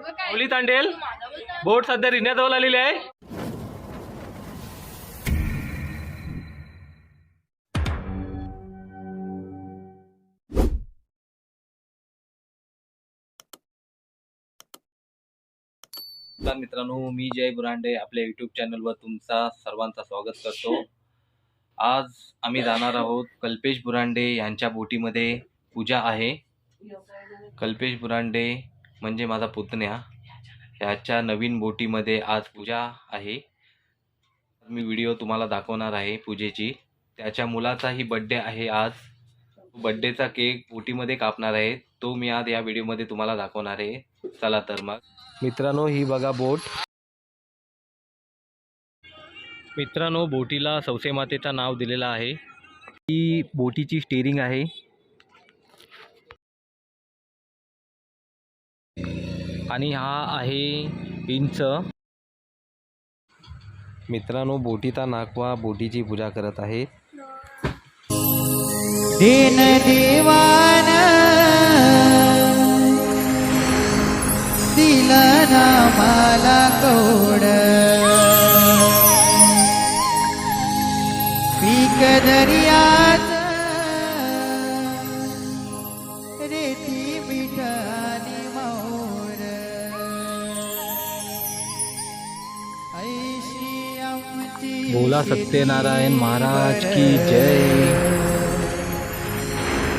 माऊली तांडेल बोट सध्या रिन्याजवळ आलेली आहे. मित्रांनो मी जय बुरांडे आपल्या यूट्यूब चॅनलवर तुमचा सर्वांचा स्वागत करतो. आज आम्ही जाणार आहोत कल्पेश बुरांडे यांच्या बोटीमध्ये पूजा आहे. कल्पेश बुरांडे म्हणजे माझा पुतण्या. ह्याच्या नवीन बोटीमध्ये आज पूजा आहे. मी व्हिडिओ तुम्हाला दाखवणार आहे पूजेची. त्याच्या मुलाचाही बड्डे आहे आज. बड्डेचा केक बोटीमध्ये कापणार आहे. तो मी आज या व्हिडिओमध्ये तुम्हाला दाखवणार आहे. चला तर मग. मित्रांनो ही बघा बोट. मित्रांनो बोटीला सौसे मातेचं नाव दिलेलं आहे. ही बोटीची स्टेरिंग आहे. आणि हा आहे इंच. मित्रांनो बोटीचा नाकवा बोटीची पूजा करत आहे. दीन दिवान दिला ना मला कोड पीक दर्याच बोला सत्यनारायण महाराज की जय।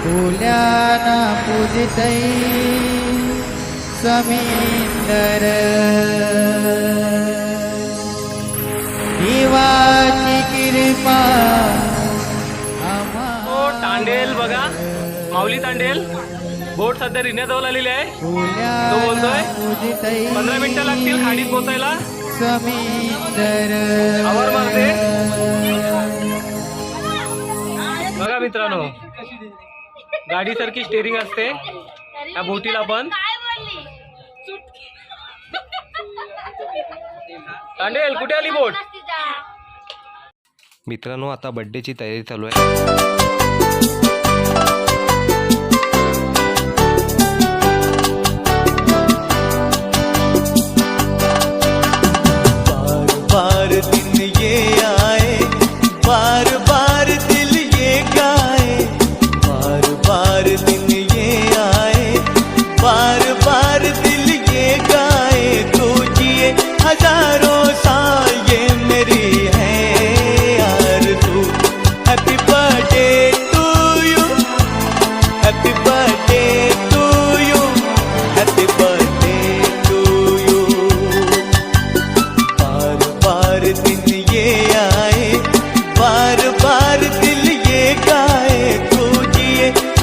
फुल्याना पूजितै समींदर। देवाची कृपा हो तांडेल बघा माऊली तांडेल बोट सध्या रिन्याजवळ आलेली आहे. तो बोलतोय? पूजितै पंधरा मिनिटं लागतील खाडीत पोचायला समींदर. बघा मित्रांनो गाडीसारखी स्टेरिंग असते. या बोटीला पण. तांडेल कुठे आली बोट? मित्रांनो आता बड्डेची तयारी चालू आहे.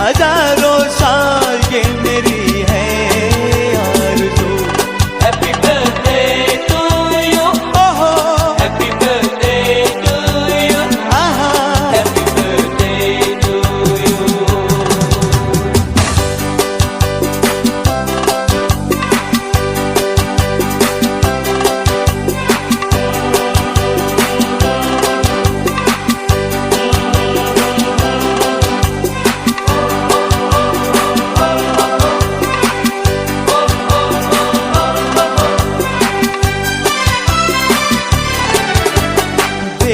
हजारों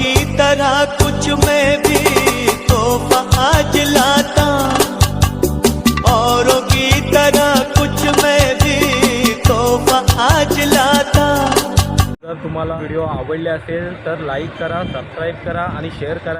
की तरह कुछ मैं भी तो आज लाता औरों की तरह कुछ मैं भी तो आज लाता जर तुम्हाला व्हिडिओ आवडले असेल तर लाईक करा सबस्क्राईब करा आणि शेअर करा.